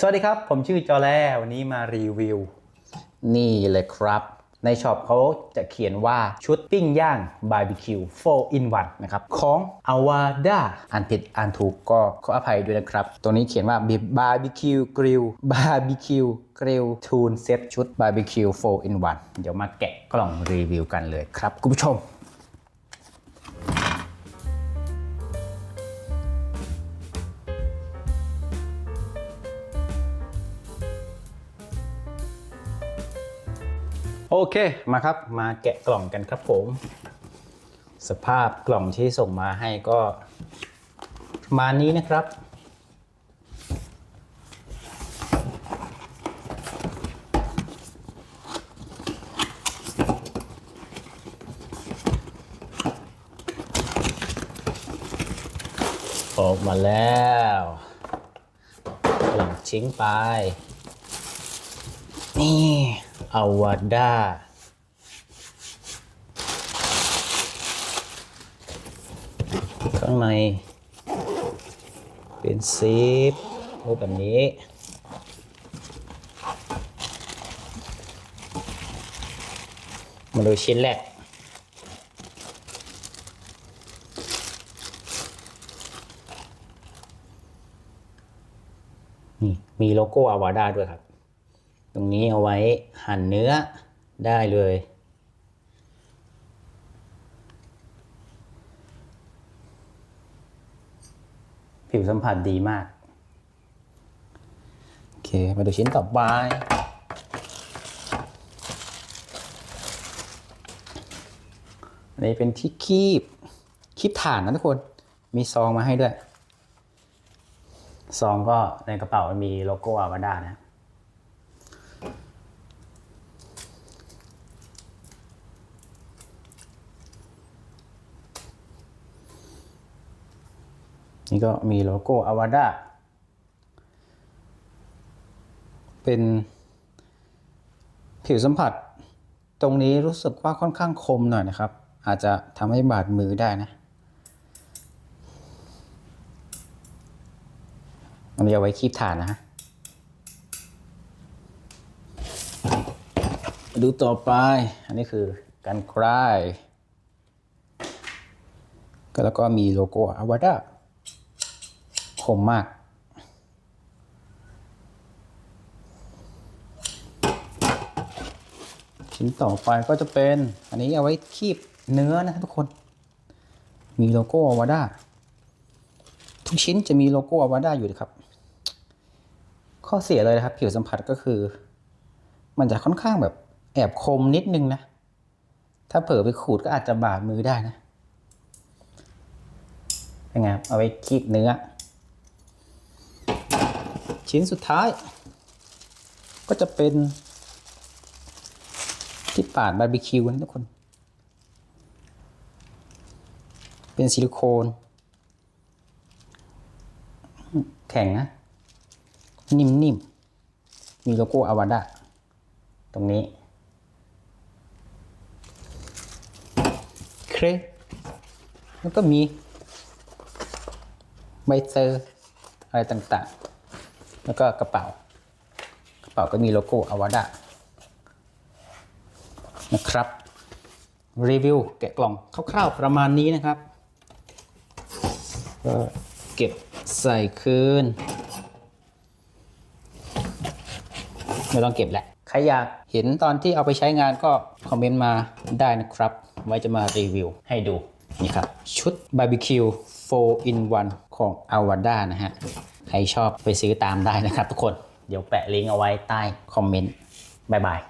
สวัสดีครับ ผมชื่อจอแล้วันนี้มารีวิว นี่เลยครับ ในช็อปเขาจะเขียนว่าชุดปิ้งย่างบาร์บีคิว4 in 1นะครับ ของอาวาดาอ่านผิดอ่านถูกก็ขออภัยด้วยนะครับ ตัวนี้เขียนว่าบาร์บีคิวกริลบาร์บีคิวกริลทูนเซตชุดบาร์บีคิว4 in 1เดี๋ยวมาแกะกล่องรีวิวกันเลยครับ คุณผู้ชม โอเคมาครับมาแกะกล่องกันครับผม สภาพกล่องที่ส่งมาให้ก็มานี้นะครับ ออกมาแล้วกล่องชิ้งไป นี่ อวาดาข้างในเป็นซีฟรูปแบบนี้ มาดูชิ้นแรกนี่มีโลโก้อาวาดาด้วยครับ รงนี้เอาไว้หั่นเนื้อได้เลย ผิวสัมผัสดีมาก โอเค มาดูชิ้นต่อไปนนี้เป็นที่คีบ คีบถ่านนะทุกคน มีซองมาให้ด้วย ซองก็ในกระเป๋ามันมีโลโก้อาวาดานะ นี่ก็มีโลโก้อาวาดาเป็นผิวสัมผัส ตรงนี้รู้สึกว่าค่อนข้างคมหน่อยนะครับ อาจจะทำให้บาดมือได้นะอันนี้เอาไว้คีบฐานนะฮะดูต่อไป อันนี้คือการคลายก็แล้วก็มีโลโก้อาวาดา มมาก ชิ้นต่อไปก็จะเป็นอันนี้เอาไว้คีบเนื้อนะครับทุกคน มีโลโก้อาวาดาทุกชิ้นจะมีโลโก้อาวาดาอยู่นะครับ ข้อเสียเลยนะครับ ผิวสัมผัสก็คือ มันจะค่อนข้างแบบแอบคมนิดนึงนะ ถ้าเผลอไปขูดก็อาจจะบาดมือได้นะเป็นไงเอาไว้คีบเนื้อ ชิ้นสุดท้าย ก็จะเป็น ที่ปาดบาร์บีคิวนะทุกคน เป็นซิลิโคน แข็งนะ นิ่มๆมีโลโก้อาวาดาตรงนี้เครแล้วก็มีใบเซอร์อะไรต่างๆ แล้วก็กระเป๋า กระเป๋าก็มีโลโก้อวาดานะครับ รีวิวแกะกล่องคร่าวๆประมาณนี้นะครับ ก็เก็บใส่คืน ไม่ต้องเก็บแหละ ใครอยากเห็นตอนที่เอาไปใช้งานก็คอมเมนต์มาได้นะครับ ไว้จะมารีวิวให้ดู นี่ครับ ชุดบาร์บีคิว4 in 1 ของ a w a d a นะฮะ ใครชอบไปซื้อตามได้นะครับทุกคน เดี๋ยวแปะลิงก์เอาไว้ใต้คอมเมนต์บายบาย